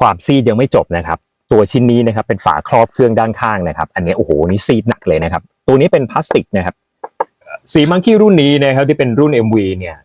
ความซีดยังไม่จบนะครับ ตัวชิ้นนี้นะครับเป็นฝาครอบเครื่องด้านข้างนะครับ อันนี้โอ้โหนี่ซีดหนักเลยนะครับ ตัวนี้เป็นพลาสติกนะครับ สีมังคีรุ่นนี้นะครับที่เป็นรุ่น MV เนี่ย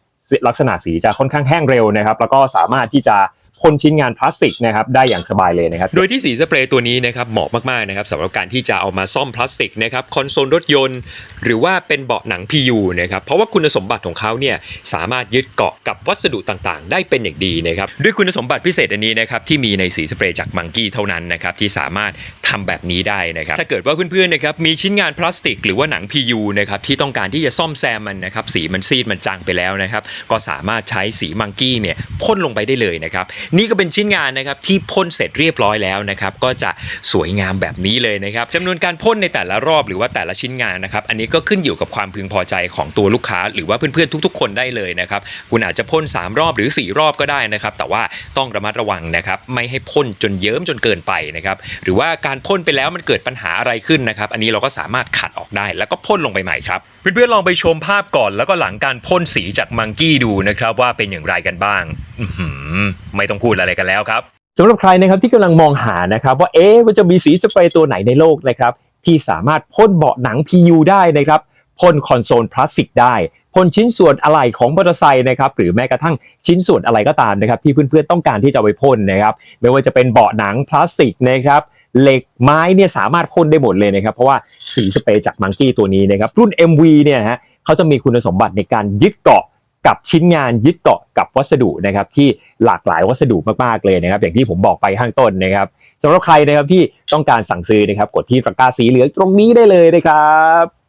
ลักษณะสีจะค่อนข้างแห้งเร็วนะครับ แล้วก็สามารถที่จะ พ่นชิ้นงานพลาสติกนะครับได้อย่างสบายเลยนะครับ โดยที่สีสเปรย์ตัวนี้นะครับเหมาะมากๆนะครับสำหรับการที่จะเอามาซ่อมพลาสติกนะครับคอนโซลรถยนต์ หรือว่าเป็นเบาะหนัง PU นะครับเพราะว่าคุณสมบัติของเขาเนี่ยสามารถยึดเกาะกับวัสดุต่างๆ ได้เป็นอย่างดีนะครับด้วยคุณสมบัติพิเศษอันนี้นะครับที่มีในสีสเปรย์จากมังกี้เท่านั้นนะครับที่สามารถทำแบบนี้ได้นะครับถ้าเกิดว่าเพื่อนๆนะครับมีชิ้นงานพลาสติก หรือว่าหนัง PU นะครับที่ต้องการที่จะซ่อมแซมมันนะครับสีมันซีดมันจางไปแล้วนะครับก็สามารถใช้สีมังกี้เนี่ยพ่นลงไปได้เลยนะครับนี่ก็เป็นชิ้นงานนะครับที่พ่นเสร็จเรียบร้อยแล้วนะครับก็จะสวยงามแบบนี้เลยนะครับจำนวนการพ่นในแต่ละรอบหรือว่าแต่ละชิ้นงานนะครับอันนี้ก็ขึ้นอยู่กับความพึงพอใจของตัวลูกค้า หรือว่าเพื่อนๆทุก ๆ คนได้เลยนะครับคุณอาจจะพ่น 3 รอบหรือ 4 รอบก็ได้นะครับแต่ว่าต้องระมัดระวังนะครับไม่ให้พ่นจนเยิ้มจนเกินไปนะครับหรือว่าการพ่นไปแล้วมันเกิดปัญหาอะไรขึ้นนะครับอันนี้เราก็สามารถขัดออกได้ แล้วก็พ่นลงไปใหม่ครับเพื่อนๆลองไปชมภาพก่อนแล้วก็หลังการพ่นสีจากมังกี้ดูนะครับว่าเป็นอย่างไรกันบ้างไม่ต้องพูดอะไรกันแล้วครับสำหรับใครนะครับที่กำลังมองหานะครับว่าเอ๊ะว่าจะมีสีสเปรย์ตัวไหนในโลกนะครับที่สามารถพ่นเบาะหนัง PU ได้นะครับพ่นคอนโซลพลาสติกได้พ่นชิ้นส่วนอะไหล่ของมอเตอร์ไซค์นะครับหรือแม้กระทั่งชิ้นส่วนอะไรก็ตามนะครับที่เพื่อนๆต้องการที่จะไปพ่นนะครับไม่ว่าจะเป็นเบาะหนังพลาสติกนะครับเหล็กไม้เนี่ยสามารถพ่นได้หมดเลยนะครับเพราะว่าสีสเปรย์จากมังกี้ตัวนี้นะครับรุ่น MV เนี่ยฮะเขาจะมีคุณสมบัติในการยึดเกาะ กับชิ้นงานยึดเกาะกับวัสดุนะครับที่หลากหลายวัสดุมากๆเลยนะครับ อย่างที่ผมบอกไปข้างต้นนะครับสำหรับใครนะครับที่ต้องการสั่งซื้อนะครับ กดที่ตะกร้าสีเหลืองตรงนี้ได้เลยนะครับ